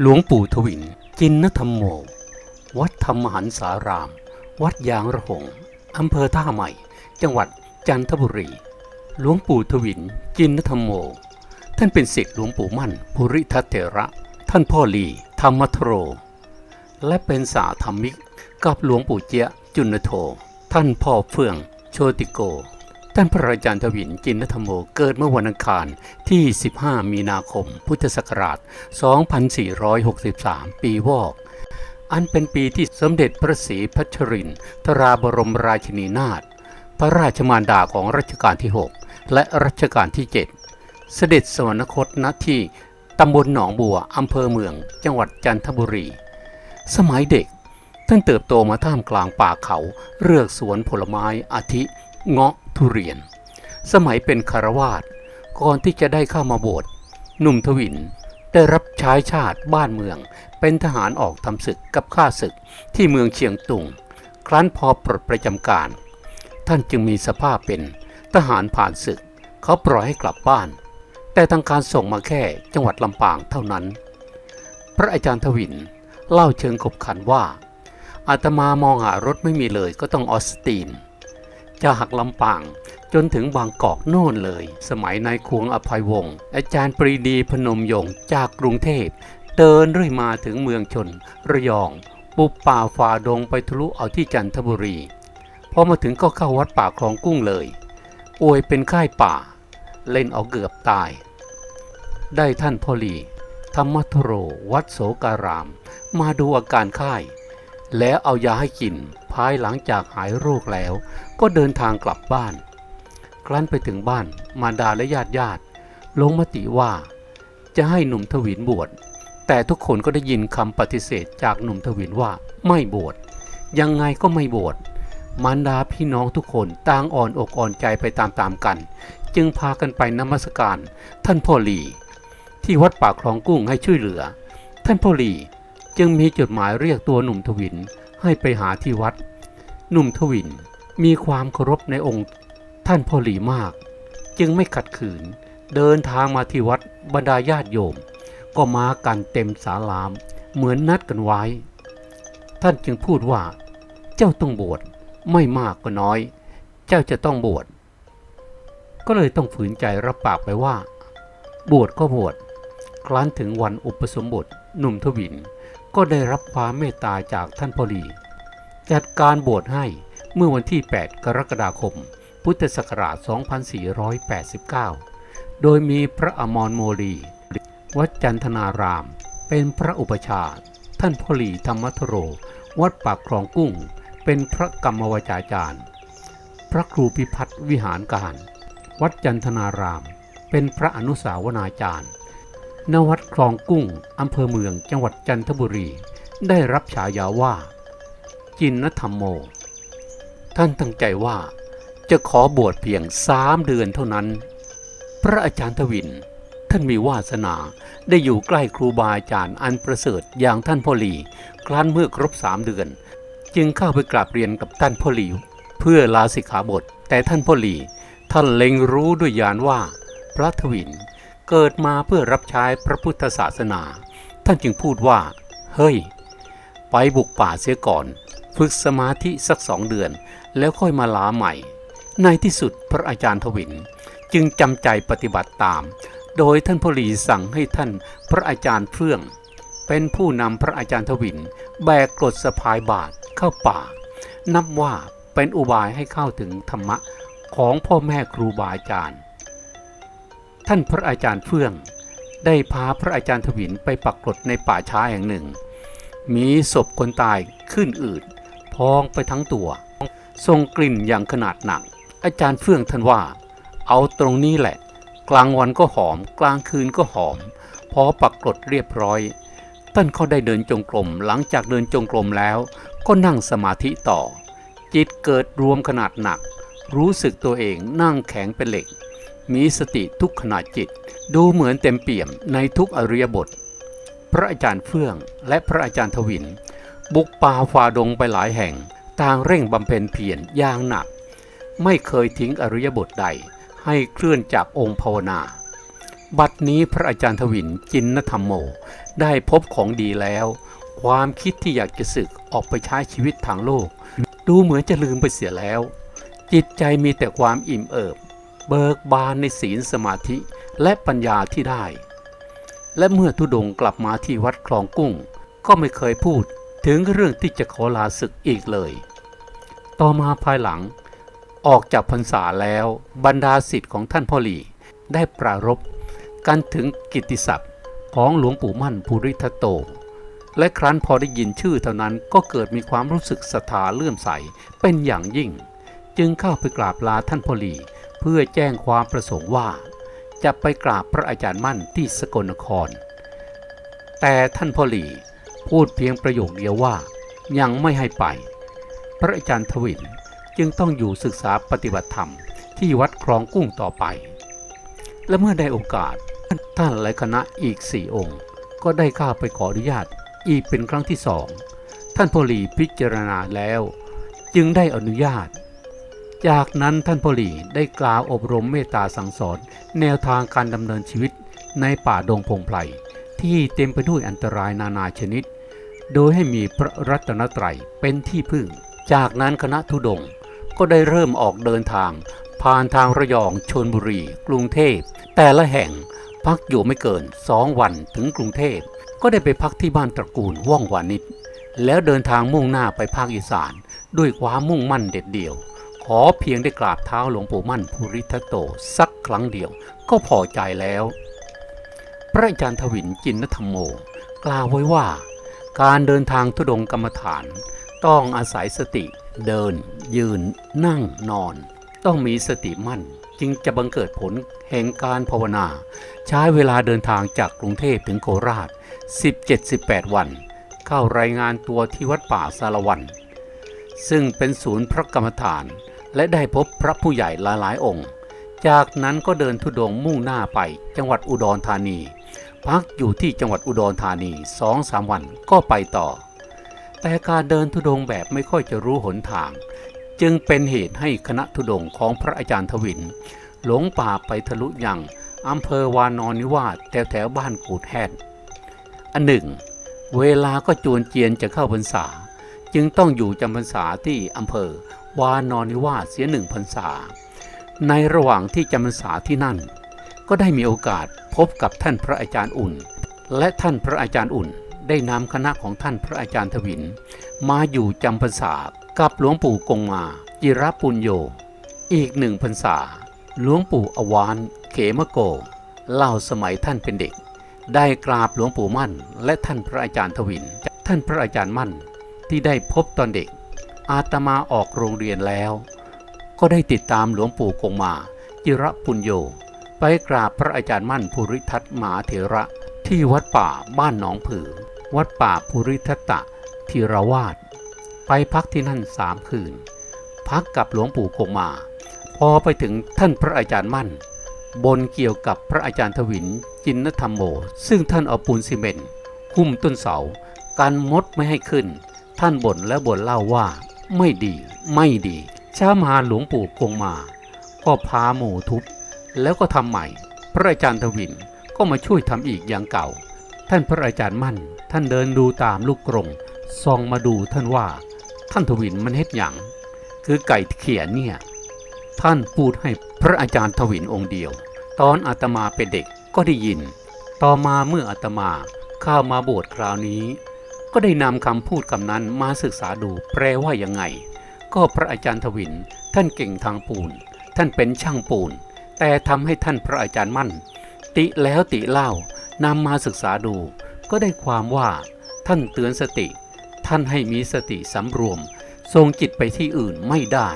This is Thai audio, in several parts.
หลวงปู่ทวิน จินนธรรมโม วัดธรรมหันสาราม วัดยางระหง อำเภอท่าใหม่ จังหวัดจันทบุรี หลวงปู่ทวิน จินนธรรมโม ท่านเป็นศิษย์หลวงปู่มั่นภูริทัตเถระ ท่านพ่อลีธรรมทโร และเป็นสาธรรมิก กับหลวงปู่เจียจุนโท ท่านพ่อเฟื่องโชติโก ท่านพระอาจารย์ทวินจินนธรรมโมเกิดเมื่อวันอังคารที่ 15 มีนาคม พุทธศักราช 2463 ปีวอก อันเป็นปีที่สมเด็จพระศรีพัชรินทราบรมราชินีนาถ พระราชมารดาของรัชกาลที่ 6 และรัชกาลที่ 7 เสด็จสวรรคตณที่ตำบลหนองบัวอำเภอเมือง จังหวัดจันทบุรี สมัยเด็กท่านเติบโตมาท่ามกลางป่าเขาเรือกสวนผลไม้อาทิ เงาะ ทุเรียน สมัยเป็นคารวาสก่อนที่จะได้เข้ามาโบสถ์หนุ่มทวินได้รับใช้ชาติบ้านเมือง เป็นทหารออกทำศึกกับข้าศึกที่เมืองเชียงตุง ครั้นพอปลดประจำการ ท่านจึงมีสภาพเป็นทหารผ่านศึก เขาปล่อยให้กลับบ้าน แต่ทางการส่งมาแค่จังหวัดลำปางเท่านั้น พระอาจารย์ทวินเล่าเชิงขบขันว่าอาตมามองหารถไม่มีเลยก็ต้องออสตีน จะหักลำปางจนถึงบางกอกโน่นเลย สมัยนายควงอภัยวงศ์อาจารย์ปรีดีพนมยงค์จากกรุงเทพ เดินเรื่อยมาถึงเมืองชน ระยอง ปุบป่าฝ่าดงไปทะลุเอาที่จันทบุรี พอมาถึงก็เข้าวัดป่าคลองกุ้งเลยป่วยเป็นไข้ป่า เล่นเอาเกือบตาย ได้ท่านพ่อหลีธรรมทโรวัดโสการาม มาดูอาการไข้ แล้วเอายาให้กิน ภายหลังจากหายโรคแล้ว ก็เดินทางกลับบ้าน ครั้นไปถึงบ้าน มารดาและญาติญาติลงมติว่า จะให้หนุ่มทวินบวช แต่ทุกคนก็ได้ยินคำปฏิเสธจากหนุ่มทวินว่าไม่บวช ยังไงก็ไม่บวช มารดาพี่น้องทุกคนต่างอ่อนอกอ่อนใจไปตามๆกัน จึงพากันไปนมัสการ ท่านพ่อหลี ที่วัดป่าคลองกุ้งให้ช่วยเหลือ ท่านพ่อหลี จึงมีจดหมายเรียกตัวหนุ่มทวินให้ไปหาที่วัด หนุ่มทวินมีความเคารพในองค์ท่านพ่อหลีมาก จึงไม่ขัดขืน เดินทางมาที่วัดบรรดาญาติโยม ก็มากันเต็มศาลาม เหมือนนัดกันไว้ ท่านจึงพูดว่า เจ้าต้องบวชไม่มากก็น้อย เจ้าจะต้องบวชก็เลยต้องฝืนใจรับปากไปว่า บวชก็บวชครั้นถึงวันอุปสมบทหนุ่มทวิน ก็ได้รับความเมตตาจากท่านพอลีจัดการบวชให้เมื่อวันที่ 8 กรกฎาคม พุทธศักราช 2489 โดยมีพระอมรโมลีวัดจันทนาราม เป็นพระอุปชาท่านพอหลีธรรมทโร วัดปากคลองกุ้ง เป็นพระกรรมวจาจารย์ พระครูพิพัฒน์วิหารการ วัดจันทนาราม เป็นพระอนุสาวนาจารย์ ณวัดคลองกุ้งอำเภอเมืองจังหวัดจันทบุรี ได้รับฉายาว่า จินนธรรมโม ท่านตั้งใจว่าจะขอบวชเพียงสามเดือนเท่านั้น พระอาจารย์ทวิน ท่านมีวาสนาได้อยู่ใกล้ครูบาอาจารย์อันประเสริฐอย่างท่านพ่อหลี ครั้นเมื่อครบสามเดือน จึงเข้าไปกราบเรียนกับท่านพ่อหลีเพื่อลาสิกขาบท แต่ท่านพ่อหลีท่านเล็งรู้ด้วยญาณว่า พระทวิน เกิดมาเพื่อรับใช้พระพุทธศาสนา ท่านจึงพูดว่า เฮ้ย ไปบุกป่าเสียก่อน ฝึกสมาธิสักสองเดือน แล้วค่อยมาลาใหม่ ในที่สุดพระอาจารย์ทวิน จึงจำใจปฏิบัติตาม โดยท่านพลีสั่งให้ท่านพระอาจารย์เฟื่อง เป็นผู้นำพระอาจารย์ทวิน แบกกรดสะพายบาทเข้าป่า นับว่าเป็นอุบายให้เข้าถึงธรรมะของพ่อแม่ครูบาอาจารย์ ท่านพระอาจารย์เฟื่อง ได้พาพระอาจารย์ทวินไปปักกรดในป่าช้าแห่งหนึ่ง มีศพคนตายขึ้นอืดพองไปทั้งตัว ทรงกลิ่นอย่างขนาดหนัก อาจารย์เฟื่องท่านว่า เอาตรงนี้แหละ กลางวันก็หอม กลางคืนก็หอม พอปักกรดเรียบร้อย ท่านเขาได้เดินจงกรม หลังจากเดินจงกรมแล้วก็นั่งสมาธิต่อ จิตเกิดรวมขนาดหนัก รู้สึกตัวเองนั่งแข็งเป็นเหล็ก มีสติทุกขณะจิต ดูเหมือนเต็มเปี่ยมในทุกอริยบท พระอาจารย์เฟื่องและพระอาจารย์ทวิน บุกป่าฝ่าดงไปหลายแห่ง ต่างเร่งบำเพ็ญเพียรอย่างหนัก ไม่เคยทิ้งอริยบทใด ให้เคลื่อนจากองค์ภาวนา บัดนี้พระอาจารย์ทวินจินนธรรมโม ได้พบของดีแล้ว ความคิดที่อยากจะศึกออกไปใช้ชีวิตทางโลก ดูเหมือนจะลืมไปเสียแล้ว จิตใจมีแต่ความอิ่มเอิบ เบิกบานในศีลสมาธิและปัญญาที่ได้ และเมื่อทุดงกลับมาที่วัดคลองกุ้ง ก็ไม่เคยพูดถึงเรื่องที่จะขอลาศึกอีกเลย ต่อมาภายหลังออกจากพรรษาแล้วบรรดาสิทธิ์ของท่านพ่อหลีได้ปรารภกันถึงกิตติศัพท์ของหลวงปู่มั่นภูริทัตโต และครั้นพอได้ยินชื่อเท่านั้นก็เกิดมีความรู้สึกศรัทธาเลื่อมใสเป็นอย่างยิ่ง จึงเข้าไปกราบลาท่านพ่อหลี เพื่อแจ้งความประสงค์ว่า จะไปกราบพระอาจารย์มั่นที่สกลนคร แต่ท่านพ่อหลีพูดเพียงประโยคเดียวว่า ยังไม่ให้ไป พระอาจารย์ทวินจึงต้องอยู่ศึกษาปฏิบัติธรรมที่วัดคลองกุ้งต่อไป และเมื่อได้โอกาสท่านและคณะอีกสี่องค์ ก็ได้ข้าไปขออนุญาตอีกเป็นครั้งที่สองท่านพลีพิจารณาแล้ว จึงได้อนุญาต จากนั้นท่านพลีได้กล่าวอบรมเมตตาสั่งสอนแนวทางการดำเนินชีวิตในป่าดงพงไพรที่เต็มไปด้วยอันตรายนานาชนิด โดยให้มีพระรัตนตรัยเป็นที่พึ่ง จากนั้นคณะทุดงก็ได้เริ่มออกเดินทาง ผ่านทางระยองชนบุรี กรุงเทพ แต่ละแห่งพักอยู่ไม่เกินสองวันถึงกรุงเทพ ก็ได้ไปพักที่บ้านตระกูลว่องวานิชแล้วเดินทางมุ่งหน้าไปภาคอีสาน ด้วยความมุ่งมั่นเด็ดเดี่ยว ขอเพียงได้กราบเท้าหลวงปู่มั่นภูริทัตโตสักครั้งเดียวก็พอใจแล้ว พระอาจารย์ทวินจินธรรมโม กล่าวไว้ว่า การเดินทางทุดงกรรมฐาน ต้องอาศัยสติเดิน ยืน นั่งนอน ต้องมีสติมั่น จึงจะบังเกิดผลแห่งการภาวนา ใช้เวลาเดินทางจากกรุงเทพถึงโคราช 17-18 วัน เข้ารายงานตัวที่วัดป่าสารวัน ซึ่งเป็นศูนย์พระกรรมฐาน และได้พบพระผู้ใหญ่หลายๆ องค์ จากนั้นก็เดินทุดงค์มุ่งหน้าไปจังหวัดอุดรธานี พักอยู่ที่จังหวัดอุดรธานีสองสามวันก็ไปต่อ แต่การเดินทุดงค์แบบไม่ค่อยจะรู้หนทาง จึงเป็นเหตุให้คณะทุดงค์ของพระอาจารย์ทวิน หลงป่าไปทะลุยังอำเภอวานอนนิวาสแถวแถวบ้านกูดแฮดอันหนึ่ง เวลาก็จวนเจียนจะเข้าพรรษา จึงต้องอยู่จำพรรษาที่อำเภอ วานอนนิวาสเสียหนึ่งพรรษา ในระหว่างที่จำพรรษาที่นั่น ก็ได้มีโอกาสพบกับท่านพระอาจารย์อุ่น และท่านพระอาจารย์อุ่น ได้นำคณะของท่านพระอาจารย์ทวิน มาอยู่จำพรรษากับหลวงปู่กงมาจิรปุญโย อีกหนึ่งพรรษาหลวงปู่อวานเขมโก เล่าสมัยท่านเป็นเด็ก ได้กราบหลวงปู่มั่น และท่านพระอาจารย์ทวิน ท่านพระอาจารย์มั่นที่ได้พบตอนเด็ก อาตมาออกโรงเรียนแล้ว ก็ได้ติดตามหลวงปู่กงมาจิระปุญโยไปกราบพระอาจารย์มั่นภูริทัตมหาเถระที่วัดป่าบ้านหนองผือ วัดป่าภูริทัตตะธีรวาสไปพักที่นั่นสามคืน พักกับหลวงปู่คงมา พอไปถึงท่านพระอาจารย์มั่น บนเกี่ยวกับพระอาจารย์ทวินจินธรรมโม ซึ่งท่านเอาปูนซีเมนต์หุ้มต้นเสากันมดไม่ให้ขึ้น ท่านบ่นและบ่นเล่าว่า ไม่ดีไม่ดีช้ามาหลวงปู่คงมา ก็พาหมูทุบ แล้วก็ทำใหม่ พระอาจารย์ทวินก็มาช่วยทำอีกอย่างเก่า ท่านพระอาจารย์มั่น ท่านเดินดูตามลูกกรงส่องมาดูท่านว่า ท่านทวินมันเฮ็ดหยังคือไก่เขียนเนี่ย ท่านพูดให้พระอาจารย์ทวินองค์เดียว ตอนอาตมาเป็นเด็กก็ได้ยิน ต่อมาเมื่ออาตมาเข้ามาบวชคราวนี้ ก็ได้นำคำพูดคำนั้นมาศึกษาดูแปลว่ายังไง ก็พระอาจารย์ทวิน ท่านเก่งทางปูน ท่านเป็นช่างปูน แต่ทำให้ท่านพระอาจารย์มั่น ติแล้วติเล่านำมาศึกษาดู ก็ได้ความว่า ท่านเตือนสติ ท่านให้มีสติสำรวม ทรงจิตไปที่อื่นไม่ได้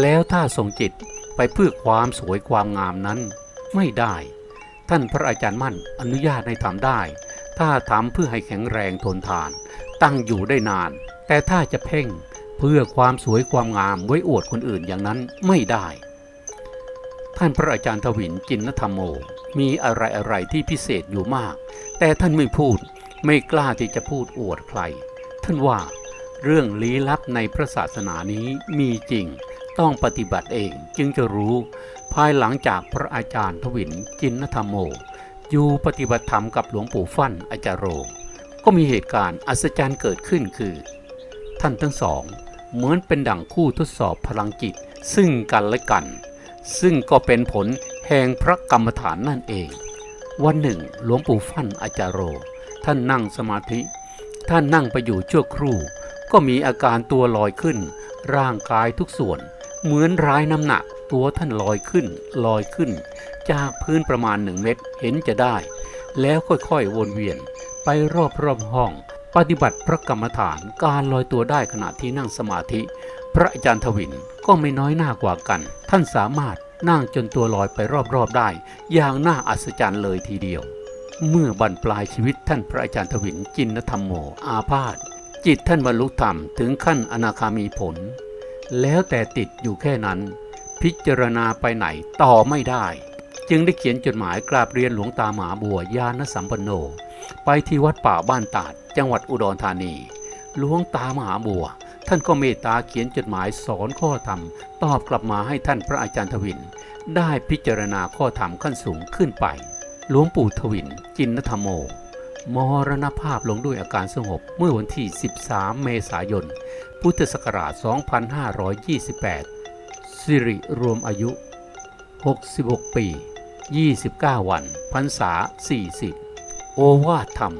แล้วถ้าทรงจิตไปเพื่อความสวยความงามนั้น ไม่ได้ ท่านพระอาจารย์มั่นอนุญาตให้ทำได้ ถ้าทำเพื่อให้แข็งแรงทนทาน ตั้งอยู่ได้นาน แต่ถ้าจะเพ่งเพื่อความสวยความงามไว้อวดคนอื่นอย่างนั้นไม่ได้ ท่านพระอาจารย์ทวินจินธรรมโม มีอะไรอะไรที่พิเศษอยู่มาก แต่ท่านไม่พูดไม่กล้าที่จะพูดอวดใคร ท่านว่าเรื่องลี้ลับในพระศาสนานี้มีจริงต้องปฏิบัติเองจึงจะรู้ ภายหลังจากพระอาจารย์ทวินจินธรรมโม อยู่ปฏิบัติธรรมกับหลวงปู่ฟั่นอาจารโร ก็มีเหตุการณ์อัศจรรย์เกิดขึ้นคือ ท่านทั้งสอง เหมือนเป็นดั่งคู่ทดสอบพลังจิต ซึ่งกันและกัน ซึ่งก็เป็นผลแห่งพระกรรมฐานนั่นเอง วันหนึ่ง หลวงปู่ฟั่นอาจารโร ท่านนั่งสมาธิ ท่านนั่งไปอยู่ชั่วครู่ ก็มีอาการตัวลอยขึ้น ร่างกายทุกส่วน เหมือนร้ายน้ำหนักตัวท่านลอยขึ้นลอยขึ้น จากพื้นประมาณหนึ่งเมตรเห็นจะได้ แล้วค่อยๆวนเวียนไปรอบๆห้อง ปฏิบัติพระกรรมฐานการลอยตัวได้ขณะที่นั่งสมาธิ พระอาจารย์ทวินก็ไม่น้อยหน้ากว่ากัน ท่านสามารถนั่งจนตัวลอยไปรอบๆได้ อย่างน่าอัศจรรย์เลยทีเดียว เมื่อบั้นปลายชีวิตท่านพระอาจารย์ทวินจินธรรมโมอาพาธจิตท่านบรรลุธรรมถึงขั้นอนาคามีผล แล้วแต่ติดอยู่แค่นั้น พิจารณาไปไหนต่อไม่ได้ จึงได้เขียนจดหมายกราบเรียนหลวงตาหมาบัวยานสัมปันโน ไปที่วัดป่าบ้านตาด จังหวัดอุดรธานี หลวงตาหมาบัว ท่านก็เมตตาเขียนจดหมายสอนข้อธรรม ตอบกลับมาให้ท่านพระอาจารย์ทวิน ได้พิจารณาข้อธรรมขั้นสูงขึ้นไป หลวงปู่ทวิน จินธรรมโม มรณภาพลงด้วยอาการสงบเมื่อวันที่ 13 เมษายน พุทธศักราช 2528 สิริรวมอายุ 66 ปี 29 วัน พรรษา 40 โอวาทธรรม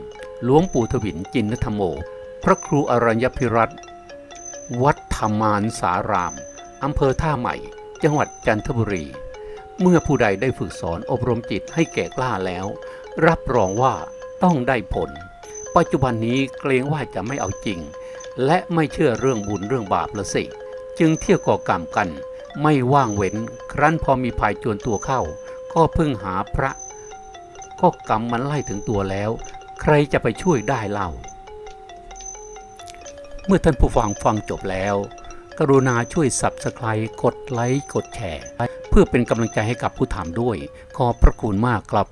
หลวงปู่ทวินจินธรรมโมพระครูอรัญญพิรัตวัดธรรมานสาราม อำเภอท่าใหม่ จังหวัดจันทบุรี เมื่อผู้ใดได้ฝึกสอนอบรมจิตให้แก่กล้าแล้ว รับรองว่า ต้องได้ผล ปัจจุบันนี้เกรงว่าจะไม่เอาจริง และไม่เชื่อเรื่องบุญเรื่องบาปละสิ จึงเที่ยวก่อกรรมกัน ไม่ว่างเว้น ครั้นพอมีภัยจวนตัวเข้า ก็พึ่งหาพระ ก็กรรมมันไล่ถึงตัวแล้ว ใครจะไปช่วยได้เล่า เมื่อท่านผู้ฟังฟังจบแล้ว กรุณาช่วย Subscribe กดไลค์กดแชร์ เพื่อเป็นกำลังใจให้กับผู้ถามด้วย ขอบพระคุณมากครับ